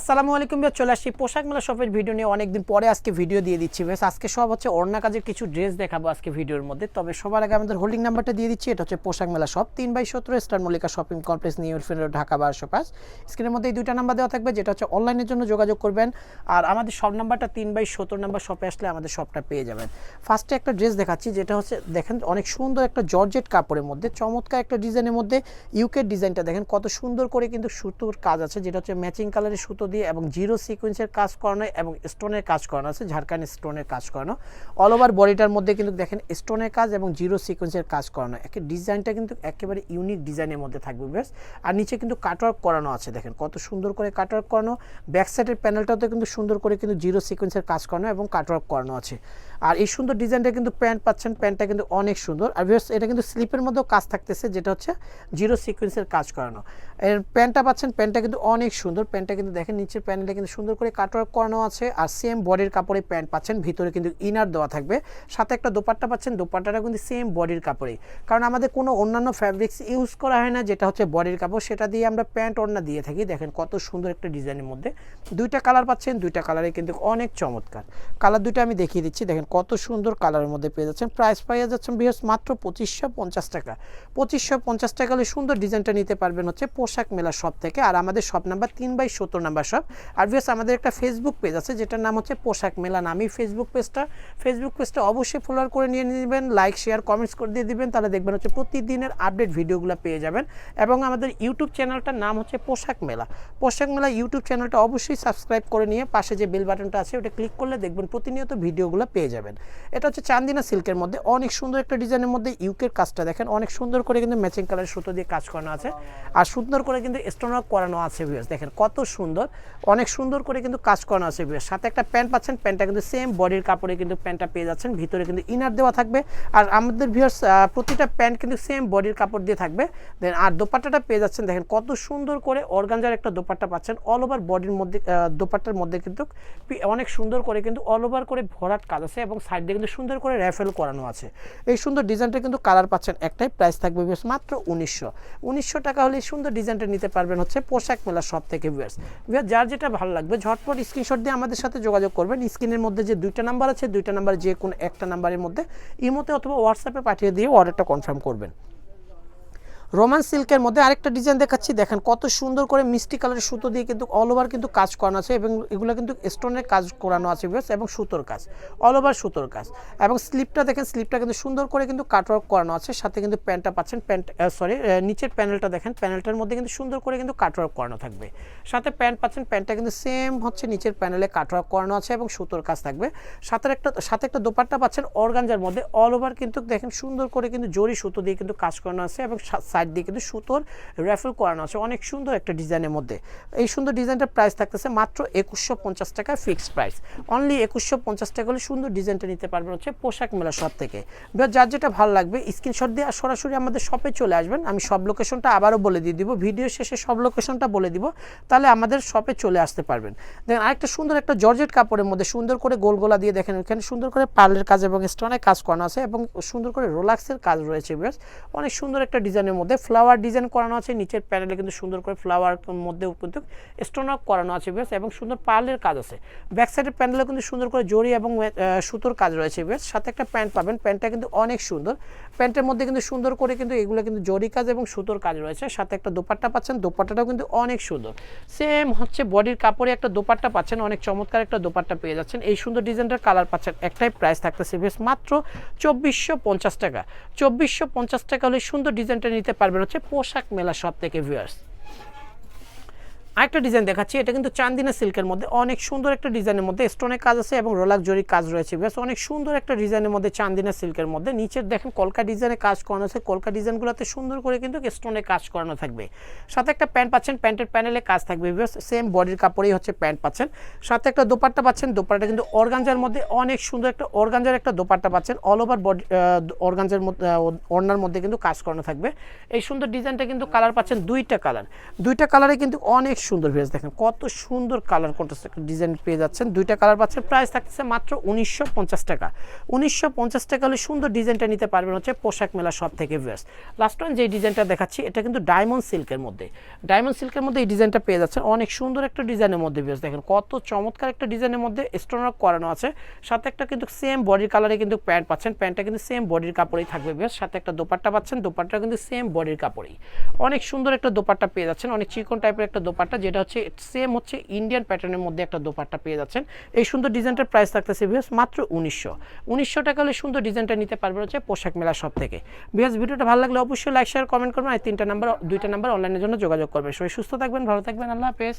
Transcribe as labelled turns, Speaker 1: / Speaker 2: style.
Speaker 1: আসসালামু আলাইকুম ভাই, চলে আসছি পোশাক মেলা শপের ভিডিও নিয়ে। অনেকদিন পরে আজকে ভিডিও দিয়ে দিচ্ছি। বেশ, আজকে সব হচ্ছে ওড়না কাজের কিছু ড্রেস দেখাবো আজকে ভিডিওর মধ্যে। তবে সবার আগে আমাদের হোল্ডিং নাম্বারটা দিয়ে দিচ্ছি। এটা হচ্ছে পোশাক মেলা শপ তিন বাই সতেরো star Mallika shopping complex New York Dhaka বারোশো পাঁচ স্ক্রিনের মধ্যে এই দুইটা নাম্বার দেওয়া থাকবে, যেটা হচ্ছে অনলাইনের জন্য যোগাযোগ করবেন। আর আমাদের সব নাম্বারটা তিন বাই সতেরো নাম্বার শপে আসলে আমাদের শপটা পেয়ে যাবেন। ফার্স্টে একটা ড্রেস দেখাচ্ছি, যেটা হচ্ছে, দেখেন, অনেক সুন্দর একটা জর্জেট কাপড়ের মধ্যে, চমৎকার একটা ডিজাইনের মধ্যে ইউকের ডিজাইনটা দেখেন, কত সুন্দর করে কিন্তু সুতোর কাজ আছে, যেটা হচ্ছে ম্যাচিং কালারের সুতো দিয়ে এবং জিরো সিকোয়েন্সের কাজ করানো এবং স্টোনের কাজ করানো আছে ঝাড়খান স্টোনের কাজ করানো। অল ওভার বডিটার মধ্যে কিন্তু দেখেন স্টোনের কাজ এবং জিরো সিকোয়েন্সের কাজ করানো। একে ডিজাইনটা কিন্তু একেবারে ইউনিক ডিজাইনের মধ্যে থাকবে বেশ আর নিচে কিন্তু কাটওয়ার্ক করানো আছে, দেখেন কত সুন্দর করে কাটওয়ার্ক করানো। ব্যাক সাইডের প্যানেলটাতে কিন্তু সুন্দর করে কিন্তু জিরো সিকোয়েন্সের কাজ করানো এবং কাটওয়ার্ক করানো আছে। আর এই সুন্দর ডিজাইনটা কিন্তু প্যান্ট পাচ্ছেন, প্যান্টটা কিন্তু অনেক সুন্দর। আর ভিউয়ার্স, এটা কিন্তু স্লিপের মধ্যেও কাজ থাকতেছে, যেটা হচ্ছে জিরো সিকোয়েন্সের কাজ করানো। এর প্যান্টটা পাচ্ছেন, প্যান্টটা কিন্তু অনেক সুন্দর। প্যান্টটা কিন্তু দেখেন নিচের প্যানেলে কিন্তু সুন্দর করে কাটওয়ার্ক করানো আছে। আর সেম বডির কাপড়ে প্যান্ট পাচ্ছেন, ভিতরে কিন্তু ইনার দেওয়া থাকবে। সাথে একটা দোপাট্টা পাচ্ছেন, দোপাট্টাটা কিন্তু সেম বডির কাপড়ে কারণ আমাদের কোনো অন্যান্য ফ্যাব্রিক্স ইউজ করা হয় না, যেটা হচ্ছে বডির কাপড়, সেটা দিয়ে আমরা প্যান্ট ওড়না দিয়ে থাকি। দেখেন কত সুন্দর একটা ডিজাইনের মধ্যে। দুইটা কালার পাচ্ছেন, দুইটা কালারে কিন্তু অনেক চমৎকার। কালার দুইটা আমি দেখিয়ে দিচ্ছি। দেখেন কত সুন্দর কালারের মধ্যে পেয়ে যাচ্ছেন। প্রাইস পাইয়ে যাচ্ছেন বিয়ার্স মাত্র পঁচিশশো পঞ্চাশ টাকা। পঁচিশশো পঞ্চাশ টাকা হলে সুন্দর ডিজাইনটা নিতে পারবেন হচ্ছে পোশাক মেলা শপ থেকে। আর আমাদের শপ নাম্বার তিন বাই সত্তর নাম্বার শপ আর বিয়ার্স আমাদের একটা ফেসবুক পেজ আছে, যেটার নাম হচ্ছে পোশাক মেলা নামই ফেসবুক পেজটা ফেসবুক পেজটা অবশ্যই ফলোয়ার করে নিয়ে নেবেন লাইক শেয়ার কমেন্টস করে দিয়ে দিবেন, তাহলে দেখবেন হচ্ছে প্রতিদিনের আপডেট ভিডিওগুলো পেয়ে যাবেন। এবং আমাদের ইউটিউব চ্যানেলটার নাম হচ্ছে পোশাক মেলা। পোশাক মেলা ইউটিউব চ্যানেলটা অবশ্যই সাবস্ক্রাইব করে নিয়ে পাশে যে বেল বাটনটা আছে ওটা ক্লিক করলে দেখবেন প্রতিনিয়ত ভিডিওগুলো পেয়ে যাবেন। এটা হচ্ছে চান্দিনা সিল্কের মধ্যে, অনেক সুন্দর একটা ডিজাইনের মধ্যে ইউকের কাজটা দেখেন, অনেক সুন্দর করে কিন্তু ম্যাচিং কালার সুতো দিয়ে কাজ করানো আছে। আর সুন্দর করে কিন্তু স্টোনওয়ার্ক করানো আছে ভিউয়ার্স দেখেন কত সুন্দর। অনেক সুন্দর করে কিন্তু কাজ করানো আছে ভিউয়ার্স সাথে একটা প্যান্ট পাচ্ছেন, প্যান্টটা কিন্তু সেম বডির কাপড়ে কিন্তু প্যান্টটা পেয়ে যাচ্ছেন। ভিতরে কিন্তু ইনার দেওয়া থাকবে। আর আমাদের ভিউয়ার্স প্রতিটা প্যান্ট কিন্তু সেম বডির কাপড় দিয়ে থাকবে। দেন আর দোপাট্টাটা পেয়ে যাচ্ছেন, দেখেন কত সুন্দর করে অর্গানজার একটা দোপাট্টা পাচ্ছেন। অল ওভার বডির মধ্যে দোপাট্টার মধ্যে কিন্তু অনেক সুন্দর করে কিন্তু অল ওভার করে ভরাট কাজ আছে এবং সাইড কিন্তু সুন্দর করে র্যাফেল করানো আছে। এই সুন্দর ডিজাইনটা কিন্তু কালার পাচ্ছেন একটাই প্রাইস থাকবে বেশ মাত্র উনিশশো। উনিশশো টাকা হলে সুন্দর ডিজাইনটা নিতে পারবেন হচ্ছে পোশাক মেলা সব থেকে ভিউয়ার্স ভিউয়ার যার যেটা ভালো লাগবে, ঝটপট স্ক্রিনশট দিয়ে আমাদের সাথে যোগাযোগ করবেন। স্ক্রিনের মধ্যে যে দুইটা নাম্বার আছে, দুইটা নাম্বার যে কোনো একটা নাম্বারের মধ্যে ইমোতে অথবা হোয়াটসঅ্যাপে পাঠিয়ে দিয়ে অর্ডারটা কনফার্ম করবেন। রোমান সিল্কের মধ্যে আরেকটা ডিজাইন দেখাচ্ছি। দেখেন কত সুন্দর করে মিষ্টি কালারের সুতো দিয়ে কিন্তু অল ওভার কিন্তু কাজ করানো আছে এবং এগুলো কিন্তু স্টোনের কাজ করানো আছে বেশ এবং সুতোর কাজ অল ওভার সুতোর কাজ। এবং স্লিপটা দেখেন স্লিপটা কিন্তু সুন্দর করে কিন্তু কাটওয়ার্ক করানো আছে, সাথে কিন্তু প্যান্টটা পাচ্ছেন, প্যান্ট সরি নিচের প্যানেলটা দেখেন প্যানেলটার মধ্যে কিন্তু সুন্দর করে কিন্তু কাটওয়ার্ক করানো থাকবে। সাথে প্যান্ট পাচ্ছেন, প্যান্টটা কিন্তু সেম হচ্ছে নিচের প্যানেলে কাটওয়ার্ক করানো আছে এবং সুতোর কাজ থাকবে। সাথে একটা সাথে একটা দোপাট্টা পাচ্ছেন অর্গানজার মধ্যে অল ওভার কিন্তু দেখেন সুন্দর করে কিন্তু জরি সুতো দিয়ে কিন্তু কাজ করানো আছে এবং সাইড দিয়ে কিন্তু সুতোর র্যাফেল করানো আছে। অনেক সুন্দর একটা ডিজাইনের মধ্যে। এই সুন্দর ডিজাইনটার প্রাইস থাকতেছে মাত্র একুশশো পঞ্চাশ টাকা ফিক্সড প্রাইস অনলি একুশশো পঞ্চাশ টাকা হলে সুন্দর ডিজাইনটা নিতে পারবেন হচ্ছে পোশাক মেলা শপ থেকে। যার যেটা ভালো লাগবে স্ক্রিনশট দিয়ে সরাসরি আমাদের শপে চলে আসবেন। আমি সব লোকেশনটা আবারও বলে দিয়ে দিব। ভিডিও শেষে সব লোকেশনটা বলে দিব। তাহলে আমাদের শপে চলে আসতে পারবেন। দেখেন আরেকটা সুন্দর একটা জর্জেট কাপড়ের মধ্যে সুন্দর করে গোল গোলা দিয়ে দেখেন এখানে সুন্দর করে পার্লের কাজ এবং স্টোনের কাজ করানো আছে এবং সুন্দর করে রোলাক্সের কাজ রয়েছে বেশ অনেক সুন্দর একটা ডিজাইনের মধ্যে ফ্লাওয়ার ডিজাইন করানো আছে, নিচের প্যানেলে কিন্তু সুন্দর করে ফ্লাওয়ার মধ্যেও কিন্তু স্টোন করানো আছে বেশ এবং সুন্দর পার্লের কাজ আছে। ব্যাক সাইডের প্যানেলে কিন্তু সুন্দর করে জরি এবং সুতোর কাজ রয়েছে বেশ সাথে একটা প্যান্ট পাবেন প্যান্টটা কিন্তু অনেক সুন্দর। প্যান্টের মধ্যে কিন্তু সুন্দর করে কিন্তু এগুলো কিন্তু জরি কাজ এবং সুতোর কাজ রয়েছে, সাথে একটা দোপাট্টা পাচ্ছেন, দোপাট্টাটাও কিন্তু অনেক সুন্দর। সেম হচ্ছে বডির কাপড়ে একটা দোপাট্টা পাচ্ছেন, অনেক চমৎকার একটা দোপাট্টা পেয়ে যাচ্ছেন। এই সুন্দর ডিজাইনটার কালার পাচ্ছেন, একটাই প্রাইস থাকতেছে বেশ মাত্র চব্বিশশো টাকা। চব্বিশশো টাকা হলে সুন্দর ডিজাইনটা নিতে পারবেন হচ্ছে পোশাক মেলা সব থেকে ভিউয়ার্স আরেকটা ডিজাইন দেখাচ্ছি, এটা কিন্তু চান্দিনা সিল্কের মধ্যে অনেক সুন্দর একটা ডিজাইনের মধ্যে স্টোনের কাজ আছে এবং রোলাক কাজ রয়েছে। বেশ অনেক সুন্দর একটা ডিজাইনের মধ্যে চান্দিনা সিল্কের মধ্যে। নিচের দেখেন কলকা ডিজাইনে কাজ করানো আছে, কলকা ডিজাইনগুলোতে সুন্দর করে কিন্তু স্টোনে কাজ করানো থাকবে। সাথে একটা প্যান্ট পাচ্ছেন প্যান্টের প্যানেলে কাজ থাকবে। বেশ সেম বডির কাপড়েই হচ্ছে প্যান্ট পাচ্ছেন। সাথে একটা দোপাট্টা পাচ্ছেন দোপাট্টা কিন্তু অর্গানজার মধ্যে অনেক সুন্দর একটা অর্গানজার একটা দোপাট্টা পাচ্ছেন। অল ওভার বডি অর্গানজার মধ্যে ওড়নার মধ্যে কিন্তু কাজ করানো থাকবে। এই সুন্দর ডিজাইনটা কিন্তু কালার পাচ্ছেন দুইটা কালার দুইটা কালারে কিন্তু অনেক সুন্দর ভিউজ দেখেন, কত সুন্দর কালার কন্ট্রাস্ট একটা ডিজাইন পেয়ে যাচ্ছেন। দুইটা কালার পাচ্ছেন প্রাইস থাকতেছে মাত্র উনিশশো পঞ্চাশ টাকা। উনিশশো পঞ্চাশ টাকা হলে সুন্দর ডিজাইনটা নিতে পারবেন হচ্ছে পোশাক মেলা সব থেকে ভিউজ লাস্ট ওয়ান যে ডিজাইনটা দেখাচ্ছি, এটা কিন্তু ডায়মন্ড সিল্কের মধ্যে। ডায়মন্ড সিল্কের মধ্যে এই ডিজাইনটা পেয়ে যাচ্ছেন। অনেক সুন্দর একটা ডিজাইনের মধ্যে ভিউজ দেখেন, কত চমৎকার একটা ডিজাইনের মধ্যে স্টোনওয়ার্ক করানো আছে। সাথে একটা কিন্তু সেম বডির কালারে কিন্তু প্যান্ট পাচ্ছেন। প্যান্টটা কিন্তু সেম বডির কাপড়েই থাকবে বেশ সাথে একটা দোপাট্টা পাচ্ছেন দোপাট্টা কিন্তু সেম বডির কাপড়েই। অনেক সুন্দর একটা দোপাট্টা পেয়ে যাচ্ছেন, অনেক চিকন টাইপের একটা দোপাট্টা যেটা হচ্ছে সেম হচ্ছে ইন্ডিয়ান প্যাটার্নের মধ্যে একটা দোপাট্টা পেয়ে যাচ্ছেন। এই সুন্দর ডিজাইনটার প্রাইস থাকতেছে বিহাস মাত্র উনিশশো। উনিশশো টাকা হলে সুন্দর ডিজাইনটা নিতে পারবেন হচ্ছে পোশাক মেলা সব থেকে। বিহাস ভিডিওটা ভালো লাগলে অবশ্যই লাইক শেয়ার কমেন্ট করবেন। আর তিনটা নাম্বার দুইটা নাম্বার অনলাইনের জন্য যোগাযোগ করবেন। সবাই সুস্থ থাকবেন, ভালো থাকবেন। আল্লাহ হাফেজ।